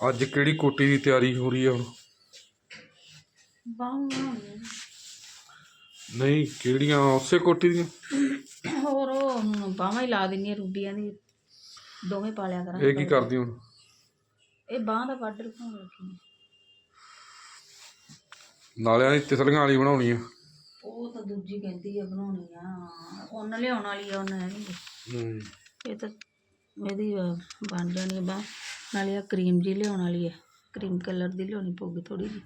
ਅੱਜ ਕਿਹੜੀ ਕੋਟੀ ਦੀ ਤਿਆਰੀ ਹੋ ਰਹੀ ਆ ਹੁਣ? ਬਾਹਾਂ ਨਹੀਂ ਕਿਹੜੀਆਂ? ਉਸੇ ਕੋਟੀ ਦੀਆਂ? ਹੋਰ ਉਹ ਬਾਹਾਂ ਹੀ ਲਾ ਦਿੰਨੀ ਆ ਰੂਬੀਆਂ ਦੀ। ਦੋਵੇਂ ਪਾਲਿਆ ਕਰਾਂਗੇ। ਇਹ ਕੀ ਕਰਦੀ ਹੁਣ? ਇਹ ਬਾਹਾਂ ਦਾ ਬਾਰਡਰ ਪਾਉਣ ਲੱਗੀ ਆ। ਨਾਲਿਆਂ ਦੀ ਤਿਸਲੀਆਂ ਵਾਲੀ ਬਣਾਉਣੀ ਆ। ਉਹ ਤਾਂ ਦੂਜੀ ਕਹਿੰਦੀ ਆ ਬਣਾਉਣੀ ਆ। ਉਹਨ ਲਿਆਉਣ ਵਾਲੀ ਆ ਉਹਨ ਨਹੀਂ ਹੂੰ। ਇਹ ਤਾਂ ਇਹਦੀ ਅਹ, ਬਣ ਜਾਣੀ ਬਾ ਨਾਲੇ ਆ ਕਰੀਮ ਜੀ ਲਿਆਉਣ ਵਾਲੀ ਹੈ ਕਰੀਮ ਕਲਰ ਦੀ ਲਿਆਉਣੀ ਪਊਗੀ ਥੋੜੀ ਜੀ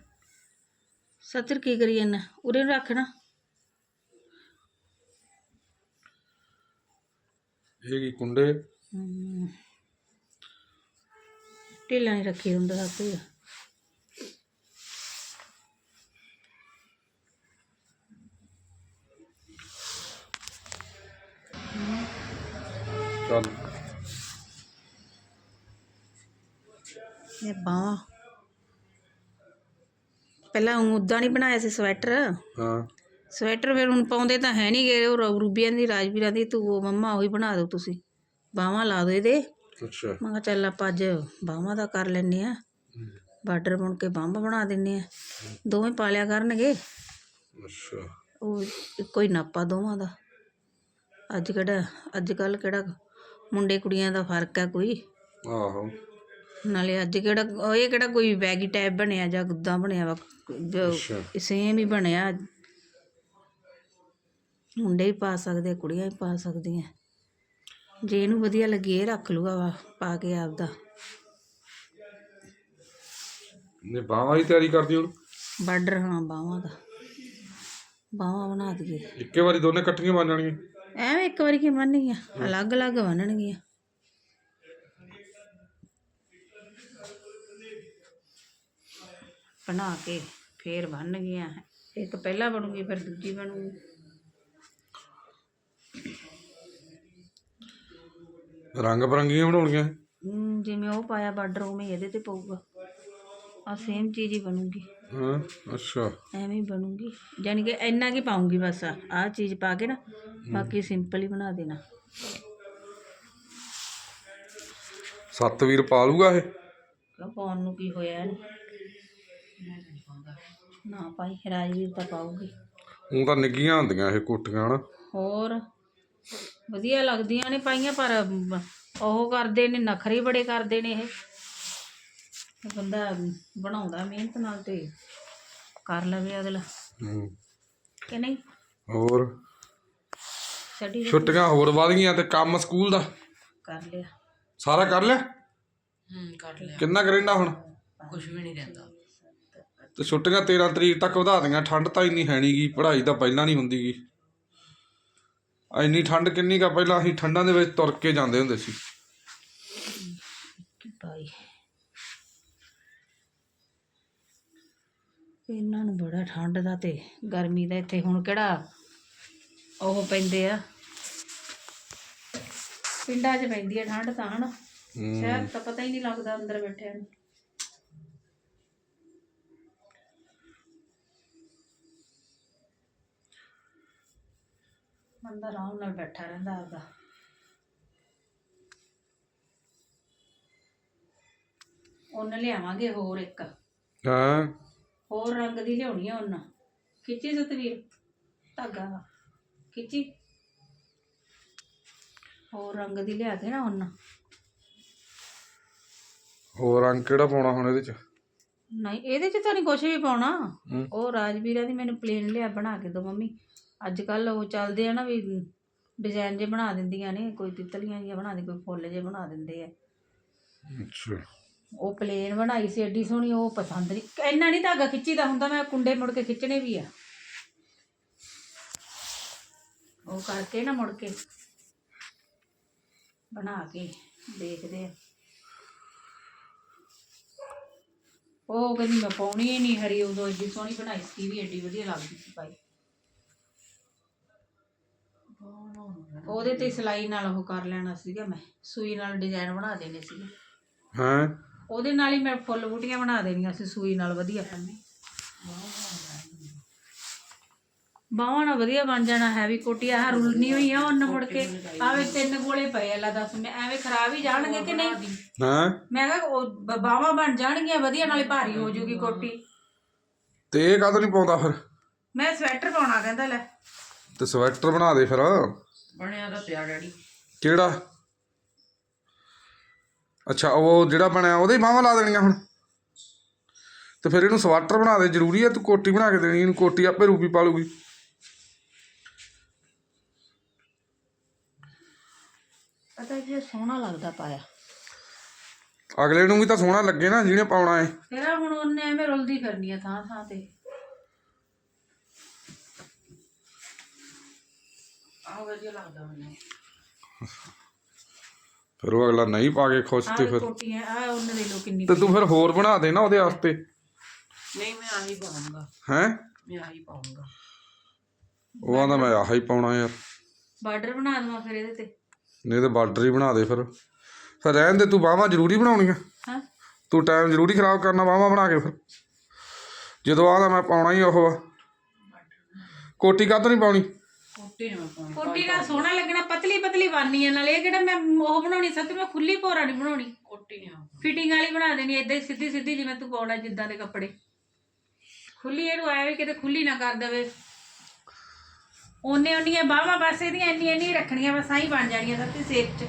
ਸੱਚਰ ਕੀ ਕਰੀ ਜਾਂਦਾ ਉਰੇ ਨੂੰ ਰੱਖਣਾ ਇਹ ਕੀ ਕੁੰਡੇ। ਢਿੱਲਾ ਨਹੀਂ ਰੱਖੀ ਹੁੰਦਾ ਕੁਝ। ਚੱਲ। ਇਹ ਬਾਹਾਂ। ਪਹਿਲਾਂ ਉਦਾਂ ਨਹੀਂ ਬਣਾਇਆ ਸੀ ਸਵੈਟਰ। ਹਾਂ। ਸਵੈਟਰ ਫਿਰ ਹੁਣ ਪਾਉਂਦੇ ਤਾਂ ਹੈ ਨਹੀਂ ਗਏ ਉਹ ਰੂ- ਰੂਬੀਆਂ ਦੀ ਰਾਜਵੀਰਾਂ ਦੀ ਤੂੰ ਉਹ ਮੰਮਾ ਉਹੀ ਬਣਾ ਦਿਓ ਤੁਸੀਂ। ਬਾਹਾਂ ਲਾ ਦਿਓ ਇਹਦੇ। ਅੱਛਾ। ਮੈਂ ਕਿਹਾ ਚੱਲ ਆਪਾਂ ਅੱਜ ਬਾਹਾਂ ਦਾ ਕਰ ਲੈਨੇ ਆ ਬਾਰਡਰ ਬੁਣ ਕੇ ਬਾਹਾਂ ਬਣਾ ਦਿੰਨੇ ਆ ਦੋਵੇਂ ਪਾਲਿਆ ਕਰਨਗੇ। ਅੱਛਾ। ਉਹ ਇੱਕੋ ਹੀ ਨਾਪਾ ਦੋਵਾਂ ਦਾ। ਅੱਜ ਕਿਹੜਾ ਅੱਜ ਕੱਲ ਕਿਹੜਾ ਮੁੰਡੇ ਕੁੜੀਆਂ ਦਾ ਫ਼ਰਕ ਹੈ ਕੋਈ। ਆਹੋ। ਨਾਲੇ ਅੱਜ ਕਿਹੜਾ ਉਹ ਇਹ ਕਿਹੜਾ ਕੋਈ ਬੈਗੀ ਟਾਈਪ ਬਣਿਆ ਜਾਂ ਗੁੱਦਾਂ ਬਣਿਆ ਵਾ? ਸੇਮ ਹੀ ਬਣਿਆ। ਮੁੰਡੇ ਵੀ ਪਾ ਸਕਦੇ ਕੁੜੀਆਂ ਵੀ ਪਾ ਸਕਦੀਆਂ। ਜੇ ਇਹਨੂੰ ਵਧੀਆ ਲੱਗੀ ਇਹ ਰੱਖ ਲੂਗਾ ਵਾ ਪਾ ਕੇ ਆਪਦਾ। ਨੇ ਬਾਹਾਂ ਦੀ ਤਿਆਰੀ ਕਰਦੀ ਹੁਣ? ਬਾਰਡਰ ਹਾਂ ਬਾਹਾਂ ਦਾ। ਬਾਹਾਂ ਬਣਾ ਦਈਏ। ਇੱਕੇ ਵਾਰੀ ਦੋਨੇ ਇਕੱਠੀਆਂ ਬਣ ਜਾਣਗੀਆਂ? ਐਵੇਂ ਇੱਕ ਵਾਰੀ ਕੀ ਬੰਨਣਗੀਆਂ? ਅਲੱਗ-ਅਲੱਗ ਬੰਨਣਗੀਆਂ। ਬਣਾ ਕੇ ਫੇਰ ਬੰਨਣਗੀਆਂ ਇੱਕ ਪਹਿਲਾਂ ਬਣੂਗੀ ਫਿਰ ਦੂਜੀ ਬਣੂਗੀ। ਰੰਗ ਬਰੰਗੀਆਂ ਬਣਾਉਣੀਆਂ? ਹਮ, ਜਿਵੇਂ ਉਹ ਪਾਇਆ ਬਾਰਡਰ ਉਵੇਂ ਹੀ ਇਹਦੇ ਤੇ ਪਊਗਾ। ਆ ਸੇਮ ਚੀਜ਼ ਹੀ ਬਣੂਗੀ। ਹਾਂ ਅੱਛਾ। ਐਵੇਂ ਹੀ ਬਣੂਗੀ। ਯਾਨੀ ਕਿ ਇੰਨਾ ਕੀ ਪਾਉਂਗੀ ਬਸ ਆ ਆਹ ਚੀਜ਼ ਪਾ ਕੇ ਨਾ ਬਾਕੀ ਸਿੰਪਲ ਹੀ ਬਣਾ ਦੇਣਾ। ਸੱਤ ਵੀਰ ਪਾ ਲੂਗਾ ਇਹ? ਕਿਉਂ ਪਾਉਣ ਨੂੰ ਕੀ ਹੋਇਆ ਇਹਨੂੰ? ਨਾ ਭਾਈ ਰਾਜਵੀਰ ਤਾਂ ਪਾਉਗੀ ਉਹ ਤਾਂ ਨਿੱਗੀਆਂ ਹੁੰਦੀਆਂ ਇਹ ਕੋਟੀਆਂ ਹਨਾ? ਹੋਰ ਵਧੀਆ ਲੱਗਦੀਆਂ ਨੇ ਪਾਈਆਂ ਪਰ ਉਹ ਕਰਦੇ ਨੇ ਨਖਰੇ ਬੜੇ ਕਰਦੇ ਨੇ ਇਹ। ਬੰਦਾ ਬਣਾਉਂਦਾ ਮਿਹਨਤ ਨਾਲ ਤੇ ਕਰ ਲਵੇ ਅਗਲਾ। ਹੂੰ। ਕਿ ਨਹੀਂ? ਹੋਰ? ਛੁੱਟੀਆਂ ਹੋਰ ਵਧ ਗਈਆਂ ਤੇ ਕੰਮ ਸਕੂਲ ਦਾ? ਕਰ ਲਿਆ। ਸਾਰਾ ਕਰ ਲਿਆ? ਹੂੰ ਕਰ ਲਿਆ। ਕਿੰਨਾ ਕਰੇਂਡਾ ਹੁਣ? ਕੁਝ ਵੀ ਨਹੀਂ ਰਹਿੰਦਾ। ਤੇ ਛੁੱਟੀਆਂ 13 ਤਰੀਕ ਤੱਕ ਵਧਾ ਦਿੰਆਂ ਠੰਡ ਤਾਂ ਇੰਨੀ ਹੈ ਨਹੀਂਗੀ ਪੜ੍ਹਾਈ ਤਾਂ ਪਹਿਲਾਂ ਨਹੀਂ ਹੁੰਦੀਗੀ ਇੰਨੀ ਠੰਡ ਕਿੰਨੀ ਕਾ ਪਹਿਲਾਂ ਅਸੀਂ ਠੰਡਾਂ ਦੇ ਵਿੱਚ ਤੁਰ ਕੇ ਜਾਂਦੇ ਹੁੰਦੇ ਸੀ। ਭਾਈ। ਇਹਨਾਂ ਨੂੰ ਬੜਾ ਠੰਡ ਦਾ ਤੇ ਗਰਮੀ ਦਾ ਇੱਥੇ ਹੁਣ ਕਿਹੜਾ ਉਹ ਪੈਂਦੇ ਆ। ਪਿੰਡਾਂ 'ਚ ਪੈਂਦੀ ਆ ਠੰਡ ਤਾਂ ਹਨਾ? ਸ਼ਹਿਰ ਤਾਂ ਪਤਾ ਹੀ ਨਹੀਂ ਲੱਗਦਾ ਅੰਦਰ ਬੈਠਿਆਂ ਨੂੰ। ਬੰਦਾ ਆਰਾਮ ਨਾਲ ਬੈਠਾ ਰਹਿੰਦਾ ਆਪਦਾ। ਉਹਨ ਲਿਆਵਾਂਗੇ ਹੋਰ ਇੱਕ। ਹਾਂ। ਹੋਰ ਰੰਗ ਦੀ ਲਿਆਉਣੀ ਆ ਉਹਨਾਂ। ਖਿੱਚੀ ਸਤਵੀਰ? ਧਾਗਾ। ਖਿੱਚੀ? ਹੋਰ ਰੰਗ ਦੀ ਲਿਆ ਕੇ ਨਾ ਉਹਨਾਂ। ਹੋਰ ਰੰਗ ਕਿਹੜਾ ਪਾਉਣਾ ਹੁਣ ਇਹਦੇ ਚ? ਨਹੀਂ ਇਹਦੇ 'ਚ ਤਾਂ ਨਹੀਂ ਕੁਝ ਵੀ ਪਾਉਣਾ। ਉਹ ਰਾਜਵੀਰਾਂ ਦੀ ਮੈਨੂੰ ਪਲੇਨ ਲਿਆ ਬਣਾ ਕੇ ਦੋ ਮੰਮੀ। ਅੱਜ ਕੱਲ ਉਹ ਚੱਲਦੇ ਆ ਨਾ ਵੀ ਡਿਜ਼ਾਈਨ ਜੇ ਬਣਾ ਦਿੰਦੀਆਂ ਨੇ ਕੋਈ ਤਿਤਲੀਆਂ ਜਿਹੀਆਂ ਬਣਾ ਦੇ ਕੋਈ ਫੁੱਲ ਜੇ ਬਣਾ ਦਿੰਦੇ ਆ। ਅੱਛਾ। ਉਹ ਪਲੇਨ ਬਣਾਈ ਸੀ ਐਡੀ ਸੋਹਣੀ ਉਹ ਪਸੰਦ ਨਹੀਂ ਇੰਨਾ ਨਹੀਂ ਧਾਗਾ ਖਿੱਚੀਦਾ ਹੁੰਦਾ ਮੈਂ ਕੁੰਡੇ ਮੁੜ ਕੇ ਖਿੱਚਣੇ ਵੀ ਆ। ਉਹ ਕਰਕੇ ਨਾ ਮੁੜ ਕੇ। ਬਣਾ ਕੇ ਦੇਖਦੇ ਆ। ਉਹ ਕਹਿੰਦੀ ਮੈਂ ਪਾਉਣੀ ਹੀ ਨਹੀਂ ਹਰੀ ਉਦੋਂ ਐਡੀ ਸੋਹਣੀ ਬਣਾਈ ਸੀ ਵੀ ਐਡੀ ਵਧੀਆ ਲੱਗਦੀ ਸੀ ਭਾਈ। ਉਹਦੇ ਤੇ ਸਿਲਾਈ ਨਾਲ ਉਹ ਕਰ ਲੈਣਾ ਸੀਗਾ ਮੈਂ। ਸੂਈ ਨਾਲ ਡਿਜ਼ਾਈਨ ਬਣਾ ਦੇਣੇ ਸੀਗੇ। ਹਾਂ। ਉਹਦੇ ਨਾਲ ਹੀ ਮੈਂ ਫੁੱਲ ਬੂਟੀਆਂ ਬਣਾ ਦੇਣੀਆਂ ਸੀ ਸੂਈ ਨਾਲ ਵਧੀਆ। ਬਾਹਾਂ ਨਾਲ ਵਧੀਆ ਬਣ ਜਾਣਾ ਹੈਵੀ ਕੋਟੀ ਆਹ ਰੁਲਣੀ ਹੋਈ ਆ ਉਹਨਾਂ ਮੁੜ ਕੇ। ਆਵੇ ਤਿੰਨ ਗੋਲੇ ਪਏ ਆ ਲੈ ਦੱਸ ਮੈਂ ਐਵੇਂ ਖਰਾਬ ਹੀ ਜਾਣਗੇ ਕਿ ਨਹੀਂ? ਹੈਂ। ਮੈਂ ਕਿਹਾ ਉਹ ਬ- ਬਾਹਾਂ ਬਣ ਜਾਣਗੀਆਂ ਵਧੀਆ ਨਾਲੇ ਭਾਰੀ ਹੋ ਜੂਗੀ ਕੋਟੀ। ਤੇ ਇਹ ਕਾਹਤੋਂ ਨਹੀਂ ਪਾਉਂਦਾ ਫਿਰ? ਮੈਂ ਸਵੈਟਰ ਪਾਉਣਾ ਕਹਿੰਦਾ ਲੈ। ਤੇ ਸਵੈਟਰ ਬਣਾ ਦੇ ਫਿਰ। ਬਣਿਆ ਤਾਂ ਪਿਆ ਡੈਡੀ। ਕਿਹੜਾ? ਅੱਛਾ ਉਹ ਜਿਹੜਾ ਬਣਿਆ ਉਹਦੇ ਹੀ ਬਾਹਾਂ ਲਾ ਦੇਣੀਆਂ ਹੁਣ। ਤੇ ਫਿਰ ਇਹਨੂੰ ਸਵੈਟਰ ਬਣਾ ਦੇ ਜ਼ਰੂਰੀ ਹੈ ਤੂੰ ਕੋਟੀ ਬਣਾ ਕੇ ਦੇਣੀ ਇਹਨੂੰ ਕੋਟੀ ਆਪੇ ਰੂਪੀ ਪਾ ਲੂਗੀ ਪਤਾ ਕੀ ਸੋਹਣਾ ਲੱਗਦਾ ਪਾਇਆ। ਅਗਲੇ ਨੂੰ ਵੀ ਤਾਂ ਸੋਹਣਾ ਲੱਗੇ ਨਾ ਜਿਹਨੇ ਪਾਉਣਾ ਹੈ ਫਿਰ ਹੁਣ ਉਹਨੇ ਐਵੇਂ ਰੁਲਦੀ ਫਿਰਨੀ ਆ ਥਾਂ ਥਾਂ ਤੇ। ਆਹ ਵਧੀਆ ਲੱਗਦਾ ਮੈਨੂੰ। ਫਿਰ ਉਹ ਅਗਲਾ ਨਹੀਂ ਪਾ ਕੇ ਖੁਸ਼ ਤੇ ਆਹ ਫਿਰ ਕੋਟੀਆਂ ਆ ਉਹਨੇ ਦੇ ਲੋ ਕਿੰਨੀ ਤੇ ਤੂੰ ਫਿਰ ਹੋਰ ਬਣਾ ਦੇ ਨਾ ਉਹਦੇ ਵਾਸਤੇ? ਨਹੀਂ ਮੈਂ ਆਹੀ ਪਾਉਂਗਾ ਹੈ? ਮੈਂ ਆਹੀ ਪਾਉਂਗਾ ਉਹ ਆਂਦਾ ਮੈਂ ਆਹ ਹੀ ਪਾਉਣਾ ਯਾਰ। ਬਾਰਡਰ ਬਣਾ ਦਵਾਂ ਫਿਰ ਇਹਦੇ ਤੇ। ਨਹੀਂ ਤੇ ਬਾਰਡਰ ਹੀ ਬਣਾ ਦੇ ਫਿਰ। ਫਿਰ ਰਹਿਣ ਦੇ ਤੂੰ ਬਾਹਾਂ ਜ਼ਰੂਰੀ ਬਣਾਉਣੀਆਂ? ਹਾਂ? ਤੂੰ ਟਾਈਮ ਜ਼ਰੂਰੀ ਖਰਾਬ ਕਰਨਾ ਬਾਹਾਂ ਬਣਾ ਕੇ ਫਿਰ। ਜਦੋਂ ਆਦਾ ਮੈਂ ਪਾਉਣਾ ਹੀ ਉਹ ਆ। ਕੋਟੀ ਕਾਹਤੋਂ ਨਹੀਂ ਪਾਉਣੀ? ਕੋਟੀ ਨਾਲ ਸੋਹਣਾ ਲੱਗਣਾ ਪਤਲੀ ਪਤਲੀ ਬਾਨੀ ਆ ਨਾਲੇ ਇਹ ਕਿਹੜਾ ਮੈਂ ਉਹ ਬਣਾਉਣੀ ਸੱਤ ਮੈਂ ਖੁੱਲੀ ਭੋਰਾ ਨਹੀਂ ਬਣਾਉਣੀ। ਕੋਟੀ ਨਹੀਂ ਫਿਟਿੰਗ ਵਾਲੀ ਬਣਾ ਦੇਣੀ ਹੀ ਸਿੱਧੀ ਸਿੱਧੀ ਜਿਵੇਂ ਤੂੰ ਪਾਉਣਾ ਜਿੱਦਾਂ ਦੇ ਕੱਪੜੇ। ਖੁੱਲੀ ਇਹਨੂੰ ਆਇਆ ਵੀ ਕਿਤੇ ਖੁੱਲੀ ਨਾ ਕਰ ਦੇਵੇ। ਉਹਨੇ ਉਹਨੀਆਂ ਬਾਹਾਂ ਬਸ ਇਹਦੀਆਂ ਇੰਨੀ ਇੰਨੀ ਰੱਖਣੀਆਂ ਬਸ ਆਹੀ ਬਣ ਜਾਣੀਆਂ ਸੱਤੀ ਸੇਪ ਚ।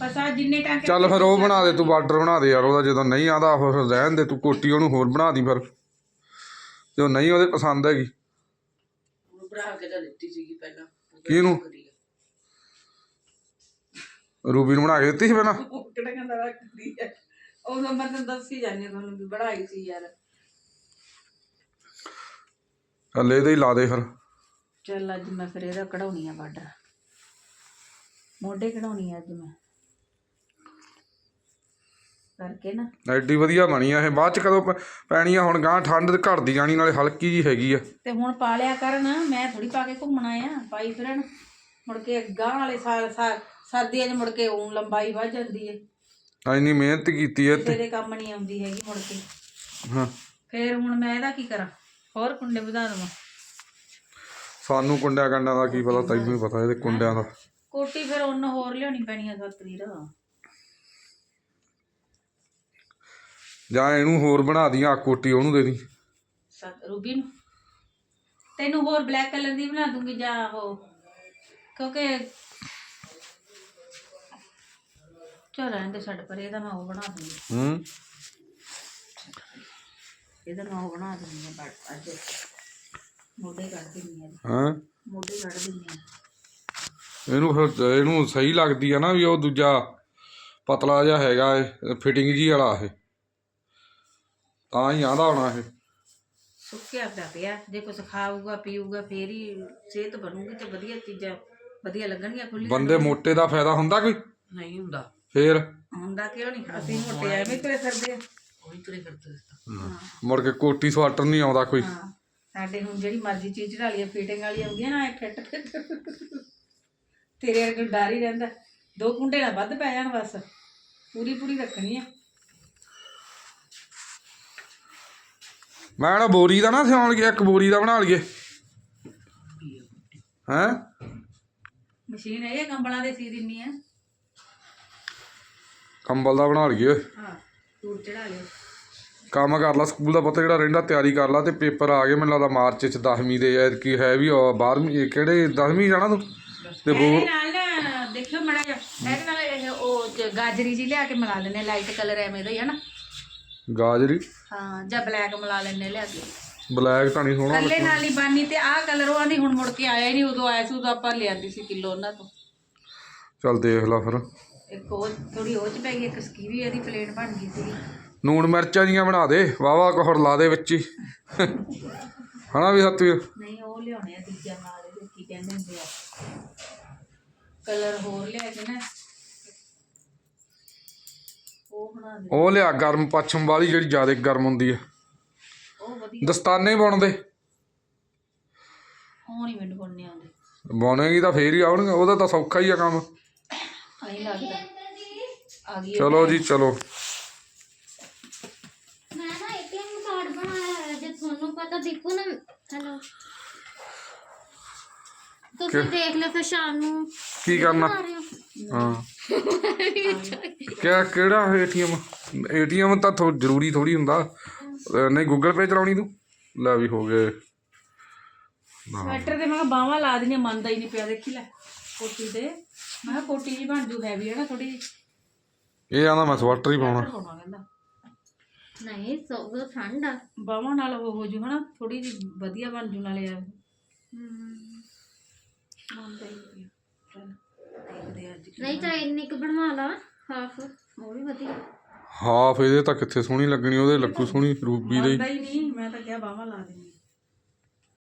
ਬਸ ਆ ਜਿੰਨੇ ਟਾਂਕੇ ਚੱਲ ਫਿਰ ਉਹ ਬਣਾ ਦੇ ਤੂੰ ਬਾਰਡਰ ਬਣਾ ਦੇ ਯਾਰ ਉਹਦਾ ਜਦੋਂ ਨਹੀਂ ਆਂਦਾ ਫਿਰ ਰਹਿਣ ਦੇ ਤੂੰ ਕੋਟੀ ਉਹਨੂੰ ਹੋਰ ਬਣਾ ਦੀ ਫਿਰ। ਜੋ ਨਹੀਂ ਉਹਦੇ ਪਸੰਦ ਹੈਗੀ। ਬਣਾ ਕੇ ਤਾਂ ਦਿੱਤੀ ਸੀਗੀ ਪਹਿਲਾਂ। ਕਿਹਨੂੰ? ਰੂਬੀ ਨੂੰ ਬਣਾ ਕੇ ਦਿੱਤੀ ਸੀ ਪਹਿਲਾਂ? ਉਹ ਕਿਹੜਾ ਕਹਿੰਦਾ ਰੱਖਦੀ ਹੈ ਉਹ ਤਾਂ ਮੈਂ ਤੈਨੂੰ ਦੱਸੀ ਜਾਂਦੀ ਹਾਂ ਤੁਹਾਨੂੰ ਵੀ ਬਣਾਈ ਸੀ ਯਾਰ। ਚੱਲ ਇਹਦੇ ਹੀ ਲਾ ਦੇ ਫਿਰ। ਚੱਲ ਅੱਜ ਮੈਂ ਫਿਰ ਇਹਦਾ ਕਢਾਉਣੀ ਆ ਬਾਰਡਰ। ਮੋਢੇ ਕਢਾਉਣੀ ਆ ਅੱਜ ਮੈਂ। ਕਰਕੇ ਨਾ। ਐਡੀ ਵਧੀਆ ਬਣੀ ਆ ਇਹ। ਬਾਅਦ ਚ ਕਦੋਂ ਪ- ਪੈਣੀ ਆ ਹੁਣ ਗਾਂ ਠੰਡ ਘਟਦੀ ਜਾਣੀ ਨਾਲੇ ਹਲਕੀ ਜੀ ਹੈਗੀ ਆ। ਤੇ ਹੁਣ ਪਾ ਲਿਆ ਕਰਨ ਮੈਂ ਥੋੜੀ ਪਾ ਕੇ ਘੁੰਮਣਾ ਆ ਪਾਈ ਫਿਰਨ। ਮੁੜ ਕੇ ਗਾਂ ਵਾਲੇ ਸਾਲ ਸਾਲ ਸਰਦੀਆਂ 'ਚ ਮੁੜ ਕੇ ਉਹ ਲੰਬਾਈ ਵੱਧ ਜਾਂਦੀ ਏ। ਇੰਨੀ ਮਿਹਨਤ ਕੀਤੀ ਐ ਤੇ ਤੇਰੇ ਕੰਮ ਨਹੀਂ ਆਉਂਦੀ ਹੈਗੀ ਮੁੜ ਕੇ। ਹਾਂ। ਫੇਰ ਹੁਣ ਮੈਂ ਇਹਦਾ ਕੀ ਕਰਾਂ? ਹੋਰ ਕੁੰਡੇ ਵਧਾ ਦੇਵਾਂ। ਸਾਨੂੰ ਕੁੰਡਿਆਂ ਕੰਡਿਆਂ ਦਾ ਕੀ ਪਤਾ ਤੈਨੂੰ ਹੀ ਪਤਾ ਇਹਦੇ ਕੁੰਡਿਆਂ ਦਾ। ਕੋਟੀ ਫਿਰ ਉਹਨ ਹੋਰ ਲਿਆਉਣੀ ਪੈਣੀ ਆ ਸਤਰੀਰ ਜਾਂ ਇਹਨੂੰ ਹੋਰ ਬਣਾ ਦੀ ਆ ਕੋਟੀ ਉਹਨੂੰ ਦੇ ਦੀ। ਸਤ ਰੂਬੀ ਨੂੰ? ਤੈਨੂੰ ਹੋਰ ਬਲੈਕ ਕਲਰ ਦੀ ਬਣਾ ਦੂੰਗੀ ਜਾਂ ਉਹ? ਕਿਉਂਕਿ ਚਲ ਰਹਿਣ ਦੇ ਛੱਡ ਪਰ ਇਹਦਾ ਮੈਂ ਉਹ ਬਣਾ ਦੂੰਗੀ। ਹੂੰ। ਇਹਦਾ ਮੈਂ ਉਹ ਬਣਾ ਆ ਬਟ ਅੱਜ। ਮੋਢੇ ਕੱਢ ਦਿੰਦੀ ਆ ਹਾਂ? ਮੋਢੇ ਕੱਢ ਦਿੰਦੀ ਆ ਇਹਨੂੰ ਫਿਰ ਇਹਨੂੰ ਸਹੀ ਲੱਗਦੀ ਆ ਨਾ ਵੀ ਉਹ ਦੂਜਾ ਪਤਲਾ ਜਿਹਾ ਹੈਗਾ ਇਹ ਫਿਟਿੰਗ ਜੀ ਵਾਲਾ ਇਹ। ਤਾਂ ਹੀ ਆਂਦਾ ਹੋਣਾ ਇਹ। ਸੁੱਕਿਆ ਪਿਆ ਪਿਆ। ਜੇ ਕੁਛ ਖਾਊਗਾ ਪੀਊਗਾ ਫੇਰ ਹੀ ਸਿਹਤ ਬਣੂਗੀ ਤੇ ਵਧੀਆ ਚੀਜ਼ਾਂ ਵਧੀਆ ਲੱਗਣਗੀਆਂ ਖੁੱਲੀਆਂ ਬੰਦੇ ਮੋਟੇ ਦਾ ਫਾਇਦਾ ਹੁੰਦਾ ਕੋਈ? ਨਹੀਂ ਹੁੰਦਾ। ਫੇਰ? ਹੁੰਦਾ ਕਿਉਂ ਨਹੀਂ? ਅਸੀਂ ਮੋਟੇ ਐਵੇਂ ਤੁਰੇ ਫਿਰਦੇ ਆ। ਉਹੀ ਤੁਰੇ ਫਿਰਦੇ ਮੁੜ ਕੇ ਕੋਟੀ ਸਵਾਟਰ ਨਹੀਂ ਆਉਂਦਾ ਕੋਈ। ਹਾਂ ਸਾਡੇ ਹੁਣ ਜਿਹੜੀ ਮਰਜ਼ੀ ਚੀਜ਼ ਢਾ ਲਈਏ ਫਿਟਿੰਗ ਵਾਲੀ ਆਉਂਦੀ ਆ ਨਾ ਇਹ ਫਿੱਟ ਫਿੱਟ। ਤੇਰੇ ਵਰਗੇ ਨੂੰ ਡਰ ਹੀ ਰਹਿੰਦਾ। ਦੋ ਕੁੰਡੇ ਨਾਲ ਵੱਧ ਪੈ ਜਾਣ ਬਸ। ਪੂਰੀ ਪੂਰੀ ਰੱਖਣੀ ਆ। ਮੈਂ ਨਾ ਬੋਰੀ ਦਾ ਨਾ ਸਿਉਣ ਗਿਆ ਇੱਕ ਬੋਰੀ ਦਾ ਬਣਾ ਲਈਏ। ਹੈਂ? ਮਸ਼ੀਨ ਇਹ ਕੰਬਲਾਂ ਦੇ ਸੀ ਦਿੰਨੀ ਆ ਕੰਬਲ ਦਾ ਬਣਾ ਲਈਏ। ਹਾਂ ਟੂਰ ਚੜਾ ਲਿਓ। ਕੰਮ ਕਰ ਲਾ ਸਕੂਲ ਦਾ ਪਤਾ ਜਿਹੜਾ ਰਹਿੰਦਾ ਤਿਆਰੀ ਕਰ ਲਾ ਤੇ ਪੇਪਰ ਆ ਗਏ ਮੈਨੂੰ ਲੱਗਦਾ ਮਾਰਚ ਚ 10ਵੀਂ ਦੇ ਐ ਕੀ ਹੈ ਵੀ 12ਵੀਂ ਕਿਹੜੇ 10ਵੀਂ ਜਾਣਾ ਤੂੰ? ਤੇ ਬੋ ਇਹਦੇ ਨਾਲ ਨਾ ਦੇਖਿਓ ਮੜਾ ਜਾ ਇਹਦੇ ਨਾਲ ਇਹ ਉਹ ਗਾਜਰੀ ਜੀ ਲਿਆ ਕੇ ਮਿਲਾ ਲੈਨੇ ਲਾਈਟ ਕਲਰ ਐਵੇਂ ਦਾ ਹੀ ਹੈ ਨਾ। ਗਾਜਰੀ? ਹਾਂ ਜਾਂ ਬਲੈਕ ਮਿਲਾ ਲੈਨੇ ਲਿਆ ਕੇ। ਬਲੈਕ ਤਾਂ ਨਹੀਂ ਸੋਹਣਾ ਕੱਲੇ ਨਾਲ ਹੀ ਬਾਨੀ ਤੇ ਆਹ ਕਲਰ ਉਹ ਆਂਦੀ ਹੁਣ ਮੁੜ ਕੇ ਆਇਆ ਹੀ ਨਹੀਂ ਉਦੋਂ ਆਇਆ ਸੀ ਉਦੋਂ ਆਪਾਂ ਲਿਆਂਦੀ ਸੀ ਕਿਲੋ ਉਹਨਾਂ ਤੋਂ। ਚੱਲ ਦੇਖ ਲਾ ਫਿਰ। ਇੱਕ ਉਹ ਥੋੜੀ ਉਹ ਚ ਪੈ ਗਈ ਇੱਕ ਸਕੀਵੀ ਇਹਦੀ ਪਲੇਨ ਬਣ ਗਈ ਸੀ ਨੂਣ ਮਿਰਚਾਂ ਜੀਆਂ ਬਣਾ ਦੇ ਵਾਵਾ ਕੋਹਰ ਲਾ ਦੇ ਵਿੱਚ ਹੀ। ਹਨਾ ਵੀ ਸਤਵੀਰ? ਨਹੀਂ ਉਹ ਲਿਆਉਣੇ ਆ ਦੂਜਾ ਨਾਲ ਕੀ ਕਹਿੰਦੇ ਹੁੰਦੇ ਆ। ਕਲਰ ਹੋਰ ਲਿਆ ਕੇ ਨਾ। ਉਹ ਬਣਾ ਦੇ ਉਹ ਲਿਆ ਗਰਮ ਪੱਛਮ ਵਾਲੀ ਜਿਹੜੀ ਜ਼ਿਆਦਾ ਗਰਮ ਹੁੰਦੀ ਉਹ ਵਧੀਆ। ਦਸਤਾਨੇ ਬੁਣਦੇ। ਉਹ ਨਹੀਂ ਮੈਨੂੰ ਬਣਨੇ ਆਉਂਦੇ। ਬੁਣੇਗੀ ਤਾਂ ਫੇਰ ਹੀ ਆਉਣਗੇ ਉਹਦਾ ਤਾਂ ਸੌਖਾ ਹੀ ਆ ਕੰਮ। ਆਈ ਲੱਗਦਾ। ਆ ਗਈ ਉਹ ਚਲੋ ਜੀ ਚਲੋ। ਮੈਂ ਨਾ ਏਟੀਐਮ ਕਾਰਡ ਬਣਾਇਆ ਹੈ ਜੇ ਤੁਹਾਨੂੰ ਪਤਾ ਦੇਖੋ ਨਾ। ਹੈਲੋ। ਤੁਸੀਂ ਦੇਖ ਲਿਓ ਫਿਰ ਸ਼ਾਮ ਨੂੰ। ਕੀ ਕਰਨਾ? ਹੋ। ਹਾਂ। ਕਿਆ ਕਿਹੜਾ ਏਟੀਐਮ? ਏਟੀਐਮ ਤਾਂ ਥੋ ਜ਼ਰੂਰੀ ਥੋੜੀ ਹੁੰਦਾ। ਅਹ ਨਹੀਂ ਗੂਗਲ ਪੇ ਚਲਾਉਣੀ ਤੂੰ? ਲੈ ਵੀ ਹੋ ਗਏ। ਸਵੈਟਰ ਦੇ ਮੈਂ ਕਿਹਾ ਬਾਹਾਂ ਲਾ ਦਿੰਦੀਆਂ ਮੰਨਦਾ ਹੀ ਨਹੀਂ ਪਿਆ ਦੇਖੀ ਲੈ ਕੋਟੀ ਦੇ ਮੈਂ ਕਿਹਾ ਕੋਟੀ ਜੀ ਬਣ ਜੂ ਹੈਵੀ ਹੈ ਨਾ ਥੋੜੀ ਇਹ ਆਂਦਾ ਮੈਂ ਸਵੈਟਰ ਹੀ ਪਾਉਣਾ। ਕਹਿੰਦਾ। ਨਹੀਂ ਸੋ ਠੰਡ ਆ। ਬਾਹਾਂ ਨਾਲ ਉਹ ਹੋ ਜੂ ਹਨਾ ਥੋੜੀ ਜਿਹੀ ਵਧੀਆ ਬਣ ਜੂ ਨਾਲੇ ਆ ਮੰਨਦਾ ਹੀ ਨਹੀਂ ਪਿਆ ਚੱਲ ਦੇਖਦੇ ਆ ਅੱਜ ਕੀ ਨਹੀਂ ਤਾਂ ਇੰਨੀ ਕੁ ਬਣਵਾ ਲਾ ਹਾਫ ਉਹ ਵੀ ਵਧੀਆ। ਹਾਫ ਇਹਦੇ ਤਾਂ ਕਿੱਥੇ ਸੋਹਣੀ ਲੱਗਣੀ ਉਹਦੇ ਲੱਕੂ ਸੋਹਣੀ ਰੂਬੀ ਦੇ ਨਹੀਂ ਮੈਂ ਤਾਂ ਕਿਹਾ ਬਾਹਾਂ ਲਾ ਦੇਣੀ